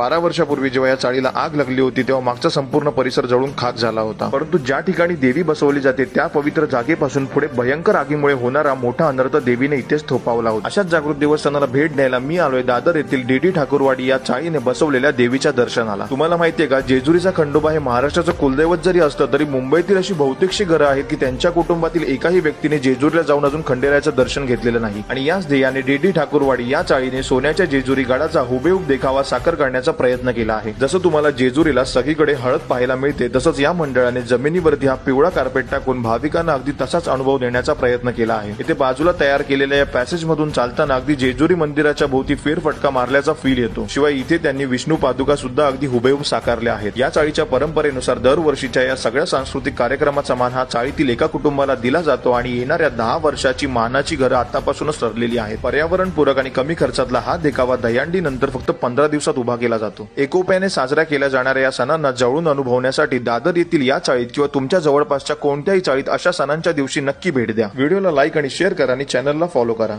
बारा वर्षापूर्वी जेव्हा या चाळीला आग लागली होती तेव्हा मागचा संपूर्ण परिसर जळून खाक झाला होता. परंतु ज्या ठिकाणी देवी बसवली जाते त्या पवित्र जागेपासून पुढे भयंकर आगीमुळे होणारा मोठा अनर्थ देवीने इथेच थोपावला होता. अशाच जागृत देवस्थानाला भेट द्यायला मी आलोय दादर येथील डीडी ठाकूरवाडी या चाळीने बसवलेल्या देवीच्या दर्शनाला. तुम्हाला माहितीये का जेजुरीचा खंडोबा हे महाराष्ट्राचं कुलदैवत जरी असतं तरी मुंबईतील अशी बहुतेकशी घरं आहेत की त्यांच्या कुटुंबातील एकाही व्यक्तीने जेजुरीला जाऊन अजून खंडेरायाचं दर्शन घेतलेलं नाही. आणि याच ध्येयाने डीडी ठाकूरवाडी या चाळीने सोन्याच्या जेजुरी गडाचा हुबेहूब देखावा साकार करण्याचा प्रयत्न केला आहे. जसं तुम्हाला जेजुरीला सगळीकडे हळद पाहायला मिळते तसंच या मंडळाने जमिनीवरती हा पिवळा कार्पेट टाकून भाविकांना अगदी तसाच अनुभव देण्याचा प्रयत्न केला आहे. इथे बाजूला तयार केलेल्या या पॅसेज मधून चालताना अगदी जेजुरी मंदिराच्या भोवती फेरफटका मारल्याचा फील येतो. शिवाय इथे त्यांनी विष्णू पादुका सुद्धा अगदी हुबेहूब साकारल्या आहेत. या चाळीच्या परंपरेनुसार दरवर्षीच्या या सगळ्या सांस्कृतिक कार्यक्रमाचा मान हा चाळीतील एका कुटुंबाला दिला जातो आणि येणाऱ्या दहा वर्षाची मानाची घरं आतापासूनच ठरलेली आहेत. पर्यावरणपूरक आणि कमी खर्चातला हा देखावा दह्यांडी नंतर फक्त पंधरा दिवसात उभा केला जातो. एकोप्याने साजरा केल्या जाणाऱ्या या सणांना जवळून अनुभवण्यासाठी दादर येथील या चाळीत किंवा तुमच्या जवळपासच्या कोणत्याही चाळीत अशा सणांच्या दिवशी नक्की भेट द्या. व्हिडिओला लाईक आणि शेअर करा आणि चॅनलला फॉलो करा.